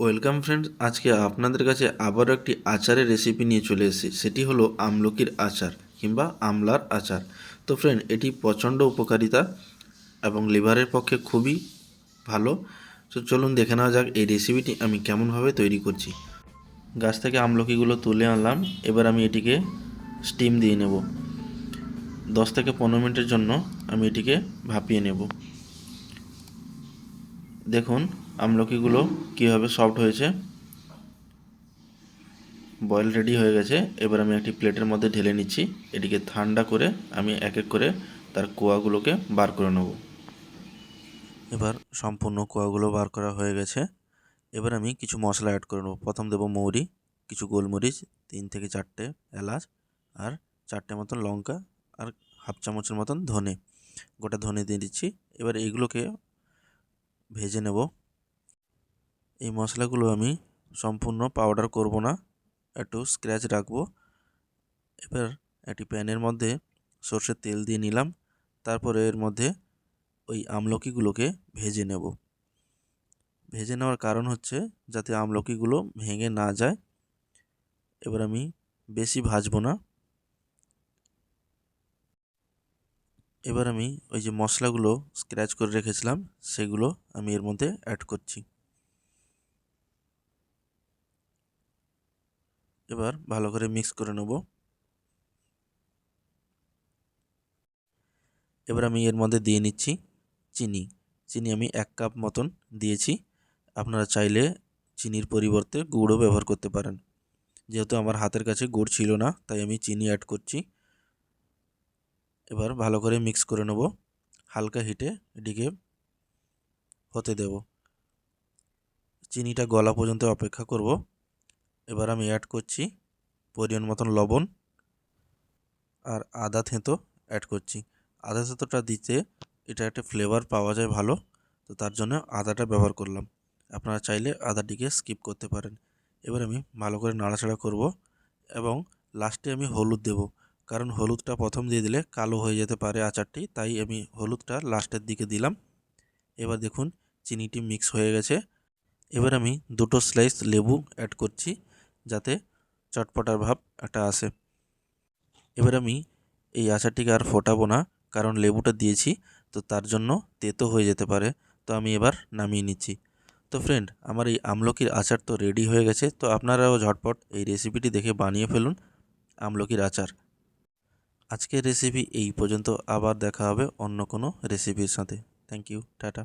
Welcome friends আজকে আপনাদের কাছে আবারও একটি আচারের রেসিপি নিয়ে চলে এসেছি। সেটি হলো আমলকির আচার কিংবা আমলার আচার। তো ফ্রেন্ড এটি প্রচণ্ড উপকারিতা এবং লিভারের পক্ষে খুবই ভালো। তো চলুন দেখে নেওয়া যাক এই রেসিপিটি আমি কেমনভাবে তৈরি করছি। গাছ থেকে আমলকিগুলো তুলে আনলাম, এবার আমি এটিকে স্টিম দিয়ে নেব। দশ থেকে পনেরো মিনিটের জন্য আমি এটিকে ভাপিয়ে নেব। দেখুন আমলকিগুলো কীভাবে সফট হয়েছে? বয়েল রেডি হয়ে গেছে। এবার আমি একটি প্লেটের মধ্যে ঢেলে নিচ্ছি। এটিকে ঠান্ডা করে আমি এক এক করে তার কোয়াগুলোকে বার করে নেব। এবার সম্পূর্ণ কোয়াগুলো বার করা হয়ে গেছে। এবার আমি কিছু মশলা অ্যাড করে নেব। প্রথম দেবো মৌরি, কিছু গোলমরিচ, তিন থেকে চারটে এলাচ আর চারটে মতন লঙ্কা আর হাফ চামচের মতন ধনে। গোটা ধনে দিয়ে দিচ্ছি। এবার এইগুলোকে ভেজে নেব। এই মশলাগুলো আমি সম্পূর্ণ পাউডার করব না, একটু স্ক্র্যাচ রাখব। এবার একটি প্যানের মধ্যে সর্ষের তেল দিয়ে নিলাম, তারপরে এর মধ্যে ওই আমলকিগুলোকে ভেজে নেব। ভেজে নেওয়ার কারণ হচ্ছে যাতে আমলকিগুলো ভেঙে না যায়, এবার আমি বেশি ভাজবো না। এবার আমি ওই যে মশলাগুলো স্ক্র্যাচ করে রেখেছিলাম, সেগুলো আমি এর মধ্যে অ্যাড করছি। এবার ভালো করে মিক্স করে নেব। এবার আমি এর মধ্যে দিয়ে নিচ্ছি চিনি। চিনি আমি এক কাপ মতন দিয়েছি। আপনারা চাইলে চিনির পরিবর্তে গুড়ও ব্যবহার করতে পারেন। যেহেতু আমার হাতের কাছে গুড় ছিল না, তাই আমি চিনি অ্যাড করছি। এবার ভালো করে মিক্স করে নেব। হালকা হিটে এটিকে হতে দেব। চিনিটা গলা পর্যন্ত অপেক্ষা করব। এবার আমি অ্যাড করছি পরিমাণ মতন লবণ আর আদা থেঁতো অ্যাড করছি। আদা থেঁতোটা দিতে এটা একটা ফ্লেভার পাওয়া যায় ভালো, তো তার জন্য আদাটা ব্যবহার করলাম। আপনারা চাইলে আদাটিকে স্কিপ করতে পারেন। এবার আমি ভালো করে নাড়াচাড়া করব এবং লাস্টে আমি হলুদ দেব, কারণ হলুদটা প্রথম দিয়ে দিলে কালো হয়ে যেতে পারে আচারটি, তাই আমি হলুদটা লাস্টের দিকে দিলাম। এবার দেখুন, চিনিটি মিক্স হয়ে গেছে। এবার আমি দুটো স্লাইস লেবু অ্যাড করছি। যাতে চটপটার ভাব একটা আসে। এবার আমি এই আচারটিকে আর ফোটাবো না, কারণ লেবুটা দিয়েছি, তো তার জন্য তেতো হয়ে যেতে পারে। তো আমি এবার নামিয়ে নিচ্ছি। তো ফ্রেন্ড আমার এই আমলকির আচার তো রেডি হয়ে গেছে, তো আপনারাও ঝটপট এই রেসিপিটি দেখে বানিয়ে ফেলুন আমলকির আচার। আজকের রেসিপি এই পর্যন্ত, আবার দেখা হবে অন্য কোনো রেসিপির সাথে। Thank you tata.